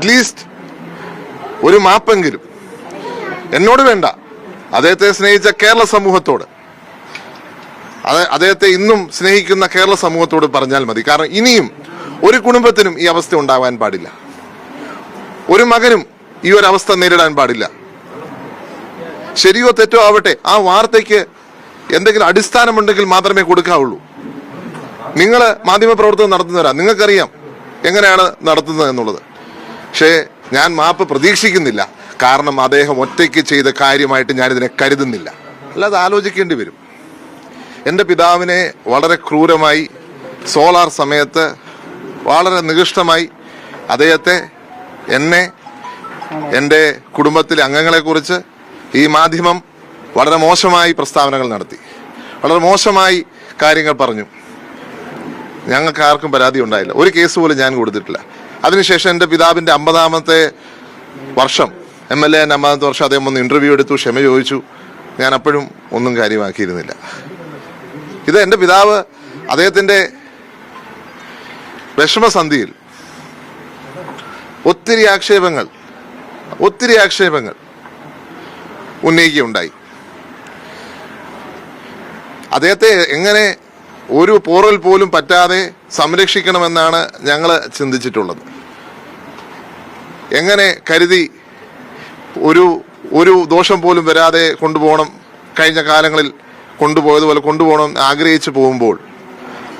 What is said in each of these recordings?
At least ഒരു മാപ്പെങ്കിലും. എന്നോട് വേണ്ട. അദ്ദേഹത്തെ സ്നേഹിച്ച കേരള സമൂഹത്തോട്. അത് അദ്ദേഹത്തെ ഇന്നും സ്നേഹിക്കുന്ന കേരള സമൂഹത്തോട് പറഞ്ഞാൽ മതി. കാരണം ഇനിയും ഒരു കുടുംബത്തിനും ഈ അവസ്ഥ ഉണ്ടാവാൻ പാടില്ല. ഒരു മകനും ഈ ഒരു അവസ്ഥ നേരിടാൻ പാടില്ല. ശരിയോ തെറ്റോ ആവട്ടെ ആ വാർത്തയ്ക്ക് എന്തെങ്കിലും അടിസ്ഥാനമുണ്ടെങ്കിൽ മാത്രമേ കൊടുക്കാവുള്ളൂ. നിങ്ങൾ മാധ്യമപ്രവർത്തനം നടത്തുന്നവരാ. നിങ്ങൾക്കറിയാം എങ്ങനെയാണ് നടത്തുന്നത് എന്നുള്ളത്. പക്ഷേ ഞാൻ മാപ്പ് പ്രതീക്ഷിക്കുന്നില്ല. കാരണം അദ്ദേഹം ഒറ്റയ്ക്ക് ചെയ്ത കാര്യമായിട്ട് ഞാനിതിനെ കരുതുന്നില്ല. അല്ലാതെ ആലോചിക്കേണ്ടി വരും. എന്റെ പിതാവിനെ വളരെ ക്രൂരമായി സോളാർ സമയത്ത് വളരെ നികൃഷ്ടമായി അദ്ദേഹത്തെ എന്നെ എന്റെ കുടുംബത്തിലെ അംഗങ്ങളെക്കുറിച്ച് ഈ മാധ്യമം വളരെ മോശമായി പ്രസ്താവനകൾ നടത്തി. വളരെ മോശമായി കാര്യങ്ങൾ പറഞ്ഞു. ഞങ്ങൾക്ക് ആർക്കും പരാതി ഉണ്ടായില്ല. ഒരു കേസ് പോലും ഞാൻ കൊടുത്തിട്ടില്ല. അതിനുശേഷം എന്റെ പിതാവിന്റെ അമ്പതാമത്തെ വർഷം എം എൽ എ എന്റെ അമ്പതാമത്തെ വർഷം അദ്ദേഹം ഒന്ന് ഇന്റർവ്യൂ എടുത്തു ക്ഷമ ചോദിച്ചു. ഞാൻ അപ്പോഴും ഒന്നും കാര്യമാക്കിയിരുന്നില്ല. ഇത് എന്റെ പിതാവ് അദ്ദേഹത്തിന്റെ വിഷമസന്ധിയിൽ ഒത്തിരി ആക്ഷേപങ്ങൾ ഒത്തിരി ആക്ഷേപങ്ങൾ ഉന്നയിക്കുകയുണ്ടായി. അദ്ദേഹത്തെ എങ്ങനെ ഒരു പോറൽ പോലും പറ്റാതെ സംരക്ഷിക്കണമെന്നാണ് ഞങ്ങൾ ചിന്തിച്ചിട്ടുള്ളത്. എങ്ങനെ കരുതി ഒരു ഒരു ദോഷം പോലും വരാതെ കൊണ്ടുപോകണം കഴിഞ്ഞ കാലങ്ങളിൽ കൊണ്ടുപോയതുപോലെ കൊണ്ടുപോകണം ആഗ്രഹിച്ചു പോകുമ്പോൾ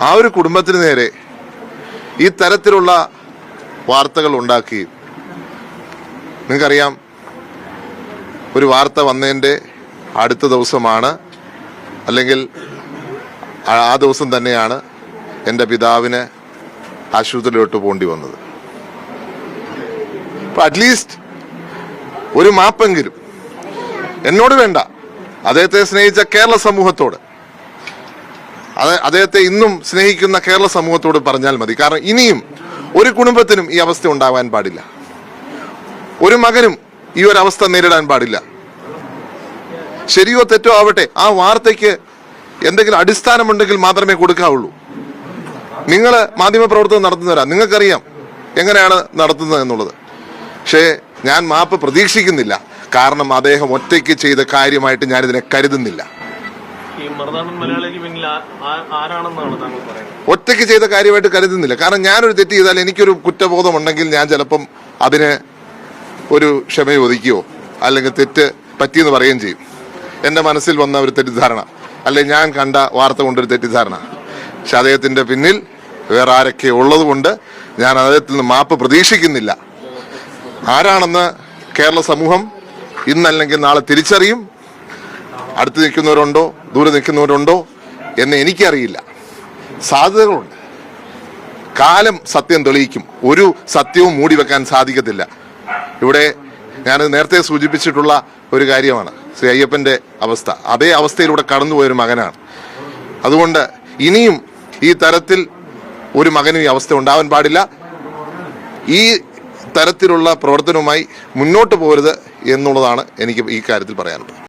ആ ഒരു കുടുംബത്തിന് നേരെ ഈ തരത്തിലുള്ള വാർത്തകൾ ഉണ്ടാക്കി. നിങ്ങൾക്കറിയാം ഒരു വാർത്ത വന്നതിന്റെ അടുത്ത ദിവസമാണ് അല്ലെങ്കിൽ ആ- ദിവസം തന്നെയാണ് എന്റെ പിതാവിന് ആശുപത്രിയിലോട്ട് പോകേണ്ടി വന്നത്. അറ്റ്ലീസ്റ്റ് ഒരു മാപ്പെങ്കിലും എന്നോട് വേണ്ട. അദ്ദേഹത്തെ സ്നേഹിച്ച കേരള സമൂഹത്തോട്. അത് അദ്ദേഹത്തെ ഇന്നും സ്നേഹിക്കുന്ന കേരള സമൂഹത്തോട് പറഞ്ഞാൽ മതി. കാരണം ഇനിയും ഒരു കുടുംബത്തിനും ഈ അവസ്ഥ ഉണ്ടാവാൻ പാടില്ല. ഒരു മകനും ഈ ഒരു അവസ്ഥ നേരിടാൻ പാടില്ല. ശരിയോ തെറ്റോ ആവട്ടെ ആ വാർത്തയ്ക്ക് എന്തെങ്കിലും അടിസ്ഥാനമുണ്ടെങ്കിൽ മാത്രമേ കൊടുക്കാവുള്ളൂ. നിങ്ങൾ മാധ്യമപ്രവർത്തനം നടത്തുന്നവരാ. നിങ്ങൾക്കറിയാം എങ്ങനെയാണ് നടത്തുന്നത് എന്നുള്ളത്. പക്ഷേ ഞാൻ മാപ്പ് പ്രതീക്ഷിക്കുന്നില്ല. കാരണം അദ്ദേഹം ഒറ്റയ്ക്ക് ചെയ്ത കാര്യമായിട്ട് ഞാൻ ഇതിനെ കരുതുന്നില്ല ഒറ്റയ്ക്ക് ചെയ്ത കാര്യമായിട്ട് കരുതുന്നില്ല. കാരണം ഞാനൊരു തെറ്റ് ചെയ്താൽ എനിക്കൊരു കുറ്റബോധം ഉണ്ടെങ്കിൽ ഞാൻ ചിലപ്പം അതിന് ഒരു ക്ഷമ ചോദിക്കുകയോ അല്ലെങ്കിൽ തെറ്റ് പറ്റിയെന്ന് പറയുകയും ചെയ്യും. എന്റെ മനസ്സിൽ വന്ന ഒരു തെറ്റിദ്ധാരണ. അല്ലെങ്കിൽ ഞാൻ കണ്ട വാർത്ത കൊണ്ടൊരു തെറ്റിദ്ധാരണ. പക്ഷെ അദ്ദേഹത്തിന്റെ പിന്നിൽ വേറെ ആരൊക്കെ ഉള്ളതുകൊണ്ട് ഞാൻ അദ്ദേഹത്തിൽ നിന്ന് മാപ്പ് പ്രതീക്ഷിക്കുന്നില്ല. ആരാണെന്ന് കേരള സമൂഹം ഇന്നല്ലെങ്കിൽ നാളെ തിരിച്ചറിയും. അടുത്ത് നിൽക്കുന്നവരുണ്ടോ? ദൂരെ നിൽക്കുന്നവരുണ്ടോ? എന്ന് എനിക്കറിയില്ല. സാധ്യതകളുണ്ട്. കാലം സത്യം തെളിയിക്കും. ഒരു സത്യവും മൂടി വെക്കാൻ സാധിക്കത്തില്ല. ഇവിടെ ഞാൻ നേരത്തെ സൂചിപ്പിച്ചിട്ടുള്ള ഒരു കാര്യമാണ്. ശ്രീ അയ്യപ്പന്റെ അവസ്ഥ. അതേ അവസ്ഥയിലൂടെ കടന്നുപോയൊരു മകനാണ്. അതുകൊണ്ട് ഇനിയും ഈ തരത്തിൽ ഒരു മകനും ഈ അവസ്ഥ ഉണ്ടാവാൻ പാടില്ല. ഈ തരത്തിലുള്ള പ്രവർത്തനവുമായി മുന്നോട്ട് പോകരുത് എന്നുള്ളതാണ് എനിക്ക് ഈ കാര്യത്തിൽ പറയാനുള്ളത്.